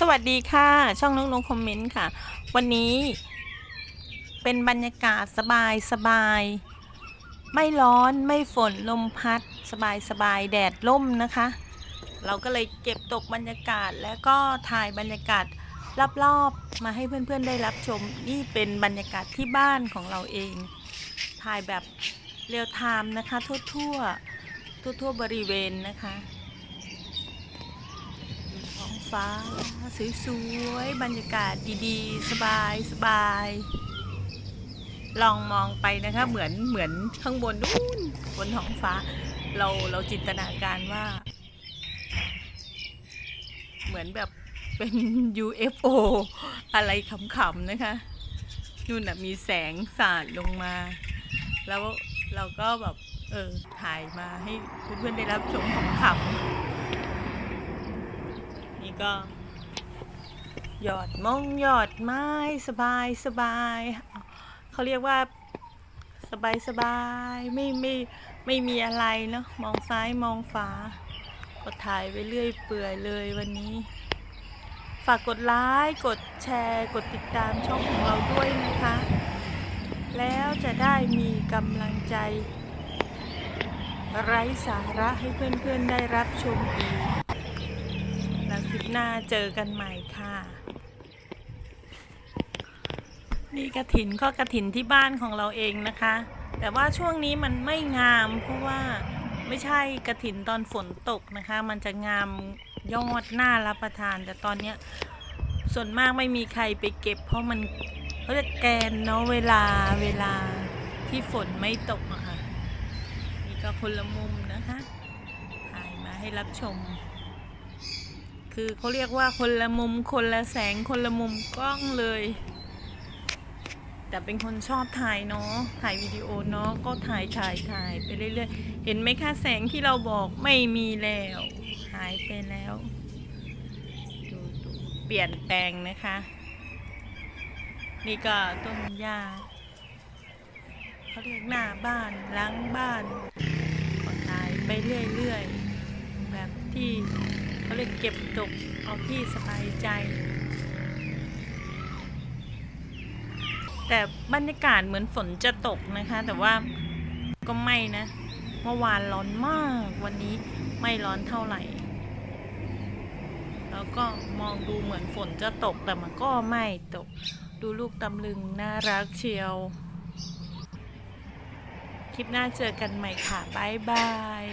สวัสดีค่ะ ช่องน้องนงคอมเมนต์ค่ะ วันนี้เป็นบรรยากาศสบายสบาย ไม่ร้อนไม่ฝนลมพัด สบายสบายแดดล่มนะคะ เราก็เลยเก็บตกบรรยากาศแล้วก็ถ่ายบรรยากาศรอบๆมาให้เพื่อนๆได้รับชม นี่เป็นบรรยากาศที่บ้านของเราเอง ถ่ายแบบเรียลไทม์นะคะทั่วๆทั่วๆบริเวณนะคะ ฟ้า สวยๆ บรรยากาศดีๆ สบายสบาย ลองมองไปนะคะ เหมือนเหมือนข้างบนนู่นบนท้องฟ้า เราเราจินตนาการว่า เหมือนแบบเป็น UFO อะไรขำๆนะคะนู่นนะมีแสงสาดลงมา แล้วเราก็แบบ เออ ถ่ายมาให้เพื่อนๆได้รับชมขำๆ ก็หยอดมงหยอดไม้สบายสบายเขาเรียกว่าสบายสบายไม่ไม่ไม่มีอะไรเนาะมองซ้ายมองฝาก็ถ่ายไปเรื่อยเปื่อยเลยวันนี้ ฝากกดไลค์กดแชร์กดติดตามช่องของเราด้วยนะคะ แล้วจะได้มีกำลังใจ ไร้สาระให้เพื่อนๆได้รับชมอีก หน้าเจอกันใหม่ค่ะ นี่กระถินก็กระถินที่บ้านของเราเองนะคะ แต่ว่าช่วงนี้มันไม่งามเพราะว่าไม่ใช่กระถินตอนฝนตกนะคะ มันจะงามยอดหน้ารับประทาน แต่ตอนเนี้ยส่วนมากไม่มีใครไปเก็บ เพราะมันเขาจะแกนเนาะเวลาเวลาที่ฝนไม่ตกอะค่ะนี่ก็คนละมุมนะคะถ่ายมาให้รับชม คือเขาเรียกว่าคนละมุมคนละแสงคนละมุมกล้องเลย แต่เป็นคนชอบถ่ายเนาะถ่ายวิดีโอเนาะก็ถ่ายถ่ายถ่ายไปเรื่อยๆ เห็นไหมคะแสงที่เราบอกไม่มีแล้ว หายไปแล้วดูดูเปลี่ยนแปลงนะคะ นี่ก็ต้นหญ้าเขาเรียกหน้าบ้านหล้างบ้านก็ถ่ายไปเรื่อยๆแบบที่ เขาเรียเก็บตกเอาที่สบายใจ แต่บรรยากาศเหมือนฝนจะตกนะคะ แต่ว่าก็ไม่นะ เมื่อวานร้อนมาก วันนี้ไม่ร้อนเท่าไหร่ แล้วก็มองดูเหมือนฝนจะตกแต่มันก็ไม่ตก ดูลูกตำลึงน่ารักเชียว คลิปหน้าเจอกันใหม่ค่ะ บ๊ายบาย